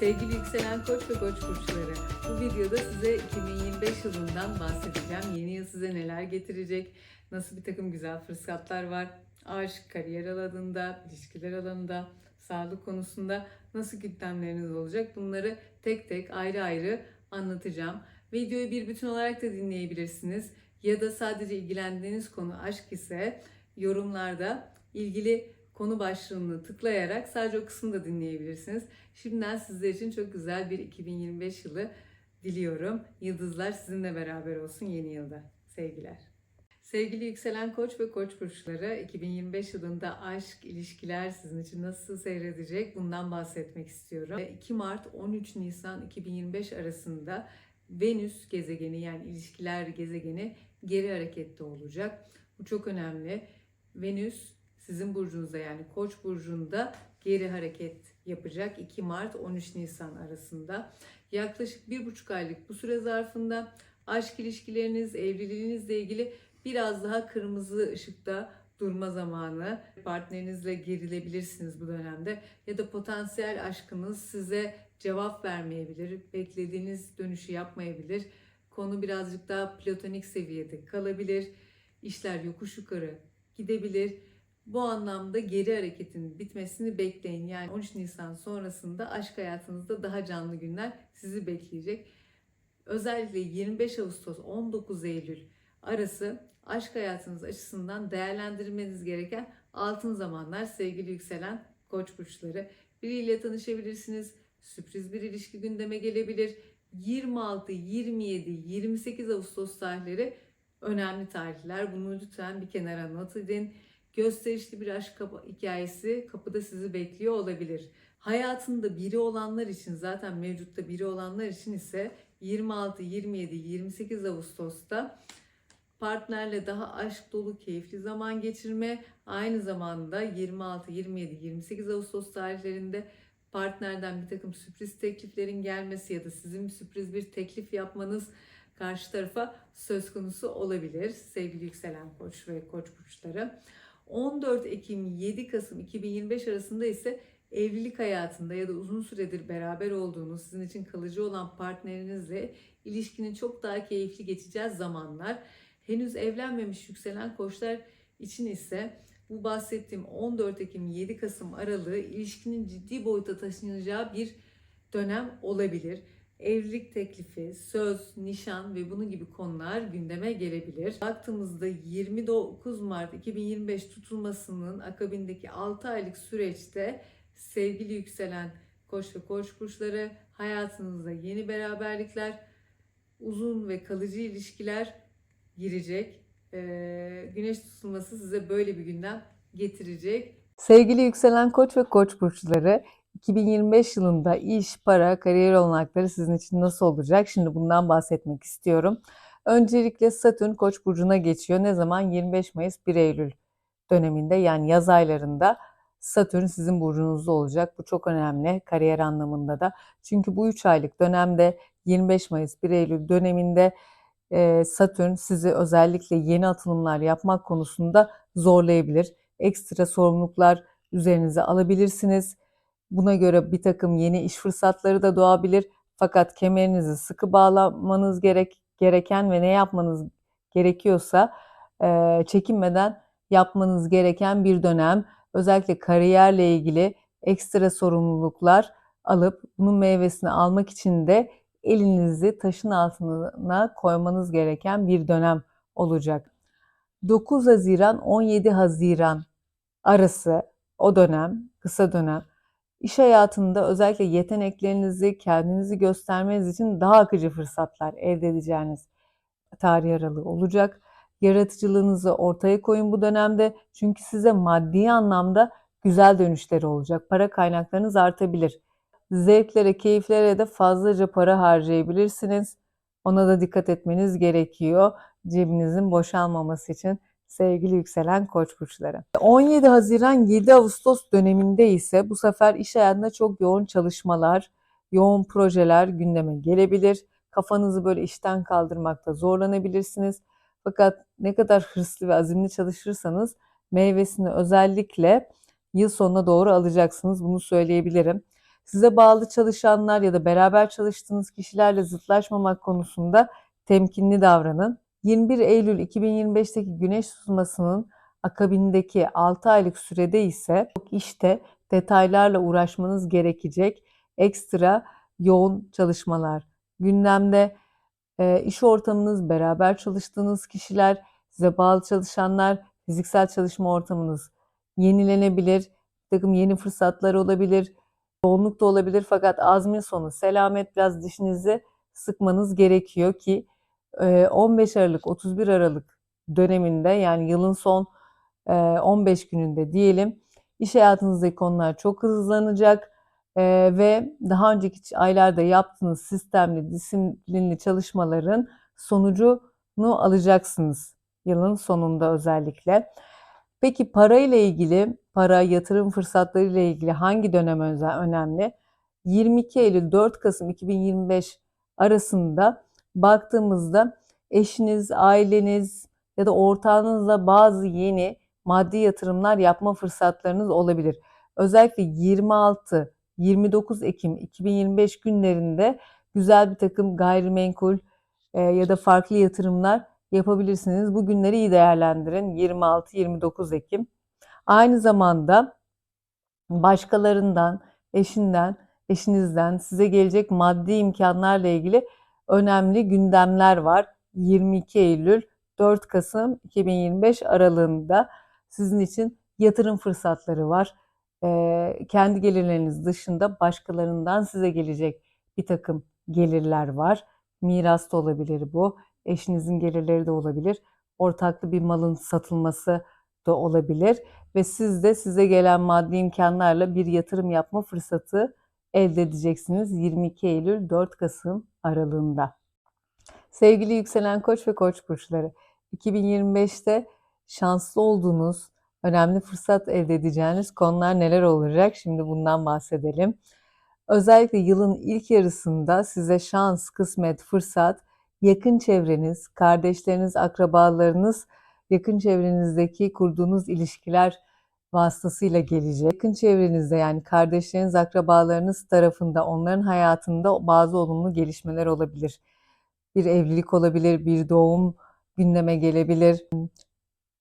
Sevgili yükselen koç ve koç burçları, bu videoda size 2025 yılından bahsedeceğim. Yeni yıl size neler getirecek, nasıl bir takım güzel fırsatlar var, aşk, kariyer alanında, ilişkiler alanında, sağlık konusunda nasıl gündemleriniz olacak? Bunları tek tek ayrı ayrı anlatacağım. Videoyu bir bütün olarak da dinleyebilirsiniz. Ya da sadece ilgilendiğiniz konu aşk ise yorumlarda ilgili konu başlığını tıklayarak sadece o kısmını da dinleyebilirsiniz. Şimdiden sizler için çok güzel bir 2025 yılı diliyorum. Yıldızlar sizinle beraber olsun yeni yılda. Sevgiler. Sevgili yükselen koç ve koç burçları 2025 yılında aşk, ilişkiler sizin için nasıl seyredecek bundan bahsetmek istiyorum. 2 Mart 13 Nisan 2025 arasında Venüs gezegeni yani ilişkiler gezegeni geri harekette olacak. Bu çok önemli. Venüs sizin burcunuzda yani Koç burcunda geri hareket yapacak 2 Mart 13 Nisan arasında. Yaklaşık bir buçuk aylık bu süre zarfında aşk ilişkileriniz, evliliğinizle ilgili biraz daha kırmızı ışıkta durma zamanı. Partnerinizle gerilebilirsiniz bu dönemde ya da potansiyel aşkınız size cevap vermeyebilir, beklediğiniz dönüşü yapmayabilir. Konu birazcık daha platonik seviyede kalabilir. İşler yokuş yukarı gidebilir. Bu anlamda geri hareketin bitmesini bekleyin. Yani 13 Nisan sonrasında aşk hayatınızda daha canlı günler sizi bekleyecek. Özellikle 25 Ağustos 19 Eylül arası aşk hayatınız açısından değerlendirmeniz gereken altın zamanlar sevgili yükselen koç burçları. Biriyle tanışabilirsiniz. Sürpriz bir ilişki gündeme gelebilir. 26, 27, 28 Ağustos tarihleri önemli tarihler. Bunu lütfen bir kenara not edin gösterişli bir aşk hikayesi kapıda sizi bekliyor olabilir. Hayatında biri olanlar için zaten mevcutta biri olanlar için ise 26, 27, 28 Ağustos'ta partnerle daha aşk dolu keyifli zaman geçirme aynı zamanda 26, 27, 28 Ağustos tarihlerinde partnerden bir takım sürpriz tekliflerin gelmesi ya da sizin sürpriz bir teklif yapmanız karşı tarafa söz konusu olabilir sevgili yükselen koç ve koç burçları. 14 Ekim 7 Kasım 2025 arasında ise evlilik hayatında ya da uzun süredir beraber olduğunuz, sizin için kalıcı olan partnerinizle ilişkinin çok daha keyifli geçeceği zamanlar. Henüz evlenmemiş yükselen koçlar için ise bu bahsettiğim 14 Ekim 7 Kasım aralığı ilişkinin ciddi boyuta taşınacağı bir dönem olabilir evlilik teklifi, söz, nişan ve bunun gibi konular gündeme gelebilir. Baktığımızda 29 Mart 2025 tutulmasının akabindeki 6 aylık süreçte sevgili yükselen koç ve koç burçları hayatınızda yeni beraberlikler, uzun ve kalıcı ilişkiler girecek. Ee, güneş tutulması size böyle bir gündem getirecek. Sevgili yükselen koç ve koç burçları 2025 yılında iş, para, kariyer olanakları sizin için nasıl olacak? Şimdi bundan bahsetmek istiyorum. Öncelikle Satürn Koç burcuna geçiyor. Ne zaman? 25 Mayıs 1 Eylül döneminde yani yaz aylarında Satürn sizin burcunuzda olacak. Bu çok önemli kariyer anlamında da. Çünkü bu 3 aylık dönemde 25 Mayıs 1 Eylül döneminde Satürn sizi özellikle yeni atılımlar yapmak konusunda zorlayabilir. Ekstra sorumluluklar üzerinize alabilirsiniz Buna göre bir takım yeni iş fırsatları da doğabilir. Fakat kemerinizi sıkı bağlamanız gerek gereken ve ne yapmanız gerekiyorsa e, çekinmeden yapmanız gereken bir dönem. Özellikle kariyerle ilgili ekstra sorumluluklar alıp bunun meyvesini almak için de elinizi taşın altına koymanız gereken bir dönem olacak. 9 Haziran 17 Haziran arası o dönem, kısa dönem İş hayatında özellikle yeteneklerinizi, kendinizi göstermeniz için daha akıcı fırsatlar elde edeceğiniz tarih aralığı olacak. Yaratıcılığınızı ortaya koyun bu dönemde. Çünkü size maddi anlamda güzel dönüşleri olacak. Para kaynaklarınız artabilir. Zevklere, keyiflere de fazlaca para harcayabilirsiniz. Ona da dikkat etmeniz gerekiyor. Cebinizin boşalmaması için sevgili yükselen koç burçları. 17 Haziran 7 Ağustos döneminde ise bu sefer iş hayatında çok yoğun çalışmalar, yoğun projeler gündeme gelebilir. Kafanızı böyle işten kaldırmakta zorlanabilirsiniz. Fakat ne kadar hırslı ve azimli çalışırsanız meyvesini özellikle yıl sonuna doğru alacaksınız. Bunu söyleyebilirim. Size bağlı çalışanlar ya da beraber çalıştığınız kişilerle zıtlaşmamak konusunda temkinli davranın. 21 Eylül 2025'teki güneş tutulmasının akabindeki 6 aylık sürede ise işte detaylarla uğraşmanız gerekecek ekstra yoğun çalışmalar. Gündemde e, iş ortamınız, beraber çalıştığınız kişiler, size bağlı çalışanlar, fiziksel çalışma ortamınız yenilenebilir. Bir takım yeni fırsatlar olabilir, yoğunluk da olabilir fakat azmin sonu selamet biraz dişinizi sıkmanız gerekiyor ki 15 Aralık 31 Aralık döneminde yani yılın son 15 gününde diyelim iş hayatınızdaki konular çok hızlanacak ve daha önceki aylarda yaptığınız sistemli, disiplinli çalışmaların sonucunu alacaksınız yılın sonunda özellikle. Peki para ile ilgili, para, yatırım fırsatları ile ilgili hangi dönem önemli? 22 Eylül 4 Kasım 2025 arasında baktığımızda eşiniz, aileniz ya da ortağınızla bazı yeni maddi yatırımlar yapma fırsatlarınız olabilir. Özellikle 26 29 Ekim 2025 günlerinde güzel bir takım gayrimenkul e, ya da farklı yatırımlar yapabilirsiniz. Bu günleri iyi değerlendirin. 26-29 Ekim. Aynı zamanda başkalarından, eşinden, eşinizden size gelecek maddi imkanlarla ilgili önemli gündemler var. 22 Eylül 4 Kasım 2025 aralığında sizin için yatırım fırsatları var. Ee, kendi gelirleriniz dışında başkalarından size gelecek bir takım gelirler var. Miras da olabilir bu. Eşinizin gelirleri de olabilir. Ortaklı bir malın satılması da olabilir. Ve siz de size gelen maddi imkanlarla bir yatırım yapma fırsatı elde edeceksiniz 22 Eylül 4 Kasım aralığında. Sevgili yükselen koç ve koç burçları 2025'te şanslı olduğunuz, önemli fırsat elde edeceğiniz konular neler olacak? Şimdi bundan bahsedelim. Özellikle yılın ilk yarısında size şans, kısmet, fırsat, yakın çevreniz, kardeşleriniz, akrabalarınız, yakın çevrenizdeki kurduğunuz ilişkiler vasıtasıyla gelecek. Yakın çevrenizde yani kardeşleriniz, akrabalarınız tarafında onların hayatında bazı olumlu gelişmeler olabilir. Bir evlilik olabilir, bir doğum gündeme gelebilir.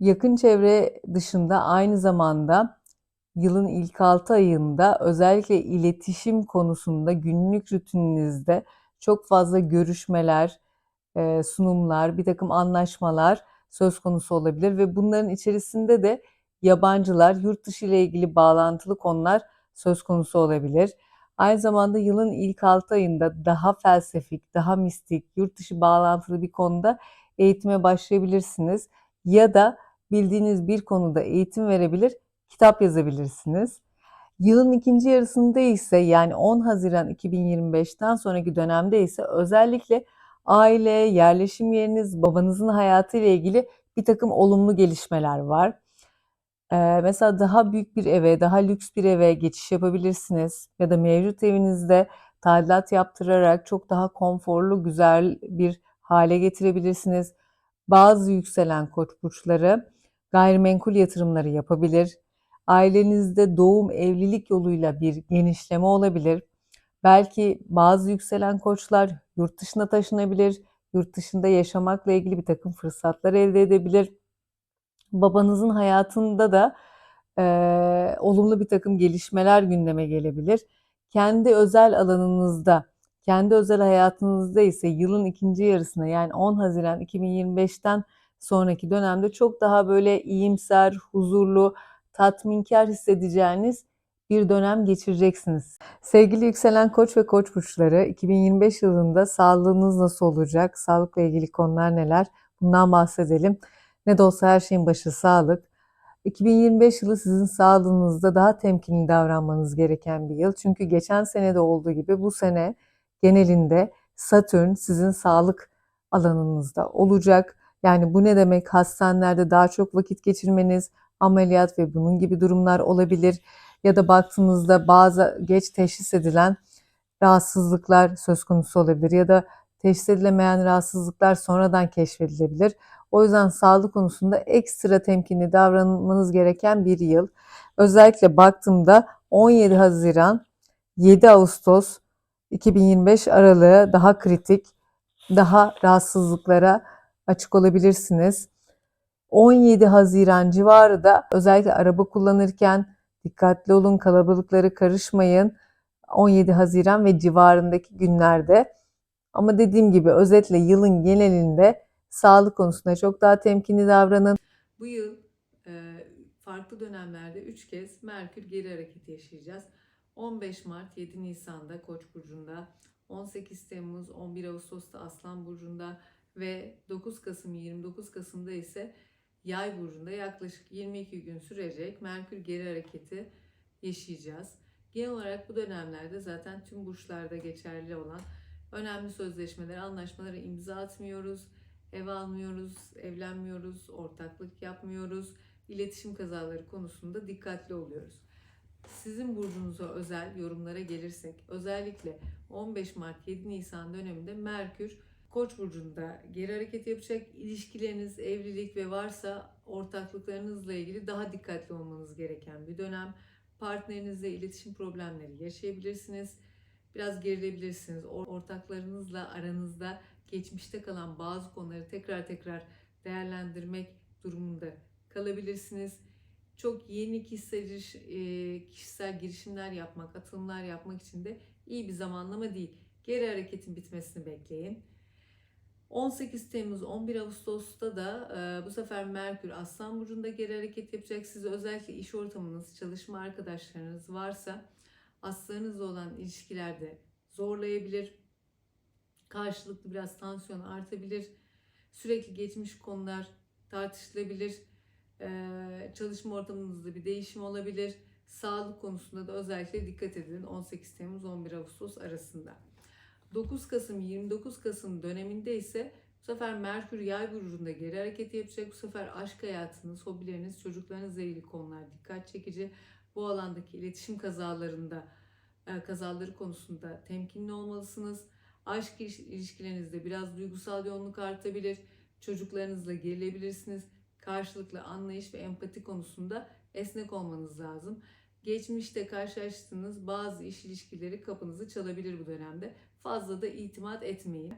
Yakın çevre dışında aynı zamanda yılın ilk 6 ayında özellikle iletişim konusunda günlük rutininizde çok fazla görüşmeler, sunumlar, bir takım anlaşmalar söz konusu olabilir ve bunların içerisinde de yabancılar, yurt dışı ile ilgili bağlantılı konular söz konusu olabilir. Aynı zamanda yılın ilk 6 ayında daha felsefik, daha mistik, yurt dışı bağlantılı bir konuda eğitime başlayabilirsiniz. Ya da bildiğiniz bir konuda eğitim verebilir, kitap yazabilirsiniz. Yılın ikinci yarısında ise yani 10 Haziran 2025'ten sonraki dönemde ise özellikle aile, yerleşim yeriniz, babanızın hayatı ile ilgili bir takım olumlu gelişmeler var. Mesela daha büyük bir eve, daha lüks bir eve geçiş yapabilirsiniz ya da mevcut evinizde tadilat yaptırarak çok daha konforlu, güzel bir hale getirebilirsiniz. Bazı yükselen koç burçları gayrimenkul yatırımları yapabilir. Ailenizde doğum, evlilik yoluyla bir genişleme olabilir. Belki bazı yükselen koçlar yurt dışına taşınabilir, yurt dışında yaşamakla ilgili bir takım fırsatlar elde edebilir. Babanızın hayatında da e, olumlu bir takım gelişmeler gündeme gelebilir. Kendi özel alanınızda, kendi özel hayatınızda ise yılın ikinci yarısına yani 10 Haziran 2025'ten sonraki dönemde çok daha böyle iyimser, huzurlu, tatminkar hissedeceğiniz bir dönem geçireceksiniz. Sevgili yükselen koç ve koç burçları 2025 yılında sağlığınız nasıl olacak? Sağlıkla ilgili konular neler? Bundan bahsedelim. Ne de olsa her şeyin başı sağlık. 2025 yılı sizin sağlığınızda daha temkinli davranmanız gereken bir yıl. Çünkü geçen sene de olduğu gibi bu sene genelinde Satürn sizin sağlık alanınızda olacak. Yani bu ne demek? Hastanelerde daha çok vakit geçirmeniz, ameliyat ve bunun gibi durumlar olabilir ya da baktığınızda bazı geç teşhis edilen rahatsızlıklar söz konusu olabilir ya da teşhis edilemeyen rahatsızlıklar sonradan keşfedilebilir. O yüzden sağlık konusunda ekstra temkinli davranmanız gereken bir yıl. Özellikle baktığımda 17 Haziran 7 Ağustos 2025 aralığı daha kritik, daha rahatsızlıklara açık olabilirsiniz. 17 Haziran civarı da özellikle araba kullanırken dikkatli olun, kalabalıkları karışmayın. 17 Haziran ve civarındaki günlerde. Ama dediğim gibi özetle yılın genelinde sağlık konusunda çok daha temkinli davranın. Bu yıl e, farklı dönemlerde 3 kez Merkür geri hareketi yaşayacağız. 15 Mart 7 Nisan'da Koç burcunda, 18 Temmuz 11 Ağustos'ta Aslan burcunda ve 9 Kasım 29 Kasım'da ise Yay burcunda yaklaşık 22 gün sürecek Merkür geri hareketi yaşayacağız. Genel olarak bu dönemlerde zaten tüm burçlarda geçerli olan önemli sözleşmeleri, anlaşmaları imza atmıyoruz ev almıyoruz, evlenmiyoruz, ortaklık yapmıyoruz. İletişim kazaları konusunda dikkatli oluyoruz. Sizin burcunuza özel yorumlara gelirsek, özellikle 15 Mart 7 Nisan döneminde Merkür Koç burcunda geri hareket yapacak. İlişkileriniz, evlilik ve varsa ortaklıklarınızla ilgili daha dikkatli olmanız gereken bir dönem. Partnerinizle iletişim problemleri yaşayabilirsiniz. Biraz gerilebilirsiniz. Ortaklarınızla aranızda geçmişte kalan bazı konuları tekrar tekrar değerlendirmek durumunda kalabilirsiniz. Çok yeni kişisel, e, kişisel girişimler yapmak, atılımlar yapmak için de iyi bir zamanlama değil. Geri hareketin bitmesini bekleyin. 18 Temmuz 11 Ağustos'ta da e, bu sefer Merkür Aslan Burcu'nda geri hareket yapacak. Size özellikle iş ortamınız, çalışma arkadaşlarınız varsa aslarınızla olan ilişkilerde zorlayabilir karşılıklı biraz tansiyon artabilir. Sürekli geçmiş konular tartışılabilir. Ee, çalışma ortamınızda bir değişim olabilir. Sağlık konusunda da özellikle dikkat edin 18 Temmuz 11 Ağustos arasında. 9 Kasım 29 Kasım döneminde ise bu sefer Merkür Yay burcunda geri hareket yapacak. Bu sefer aşk hayatınız, hobileriniz, çocuklarınızla ilgili konular dikkat çekici. Bu alandaki iletişim kazalarında e, kazaları konusunda temkinli olmalısınız. Aşk ilişkilerinizde biraz duygusal yoğunluk artabilir. Çocuklarınızla gerilebilirsiniz. Karşılıklı anlayış ve empati konusunda esnek olmanız lazım. Geçmişte karşılaştığınız bazı iş ilişkileri kapınızı çalabilir bu dönemde. Fazla da itimat etmeyin.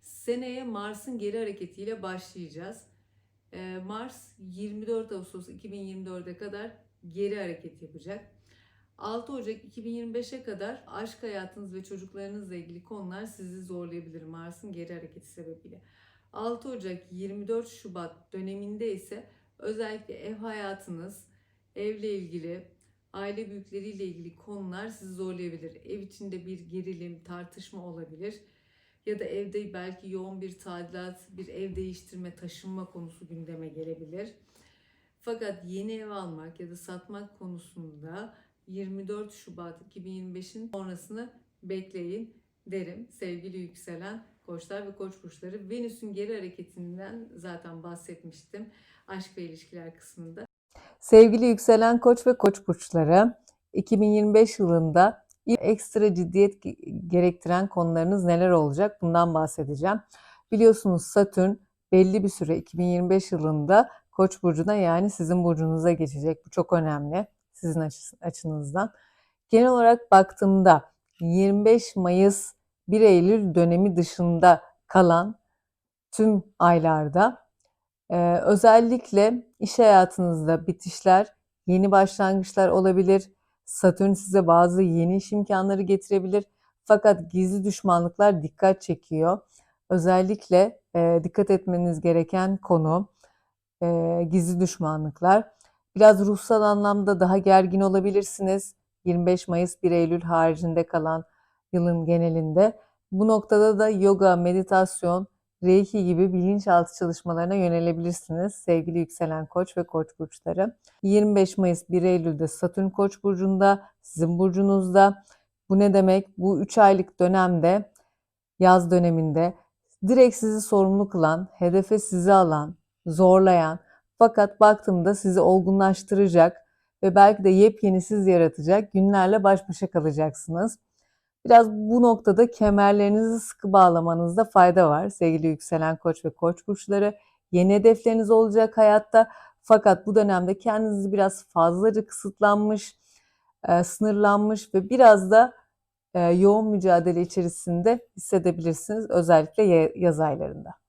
Seneye Mars'ın geri hareketiyle başlayacağız. Ee, Mars 24 Ağustos 2024'e kadar geri hareket yapacak. 6 Ocak 2025'e kadar aşk hayatınız ve çocuklarınızla ilgili konular sizi zorlayabilir Mars'ın geri hareketi sebebiyle. 6 Ocak 24 Şubat döneminde ise özellikle ev hayatınız, evle ilgili, aile büyükleriyle ilgili konular sizi zorlayabilir. Ev içinde bir gerilim, tartışma olabilir. Ya da evde belki yoğun bir tadilat, bir ev değiştirme, taşınma konusu gündeme gelebilir. Fakat yeni ev almak ya da satmak konusunda 24 Şubat 2025'in sonrasını bekleyin derim sevgili yükselen koçlar ve koç burçları. Venüs'ün geri hareketinden zaten bahsetmiştim aşk ve ilişkiler kısmında. Sevgili yükselen koç ve koç burçları 2025 yılında ekstra ciddiyet gerektiren konularınız neler olacak bundan bahsedeceğim. Biliyorsunuz Satürn belli bir süre 2025 yılında Koç burcuna yani sizin burcunuza geçecek. Bu çok önemli sizin açınızdan. Genel olarak baktığımda 25 Mayıs 1 Eylül dönemi dışında kalan tüm aylarda e, özellikle iş hayatınızda bitişler, yeni başlangıçlar olabilir. Satürn size bazı yeni iş imkanları getirebilir. Fakat gizli düşmanlıklar dikkat çekiyor. Özellikle e, dikkat etmeniz gereken konu e, gizli düşmanlıklar. Biraz ruhsal anlamda daha gergin olabilirsiniz. 25 Mayıs 1 Eylül haricinde kalan yılın genelinde. Bu noktada da yoga, meditasyon, reiki gibi bilinçaltı çalışmalarına yönelebilirsiniz sevgili yükselen koç ve koç burçları. 25 Mayıs 1 Eylül'de Satürn koç burcunda, sizin burcunuzda. Bu ne demek? Bu 3 aylık dönemde, yaz döneminde direkt sizi sorumlu kılan, hedefe sizi alan, zorlayan, fakat baktığımda sizi olgunlaştıracak ve belki de yepyeni siz yaratacak günlerle baş başa kalacaksınız. Biraz bu noktada kemerlerinizi sıkı bağlamanızda fayda var sevgili yükselen koç ve koç burçları. Yeni hedefleriniz olacak hayatta fakat bu dönemde kendinizi biraz fazlaca kısıtlanmış, e, sınırlanmış ve biraz da e, yoğun mücadele içerisinde hissedebilirsiniz özellikle yaz aylarında.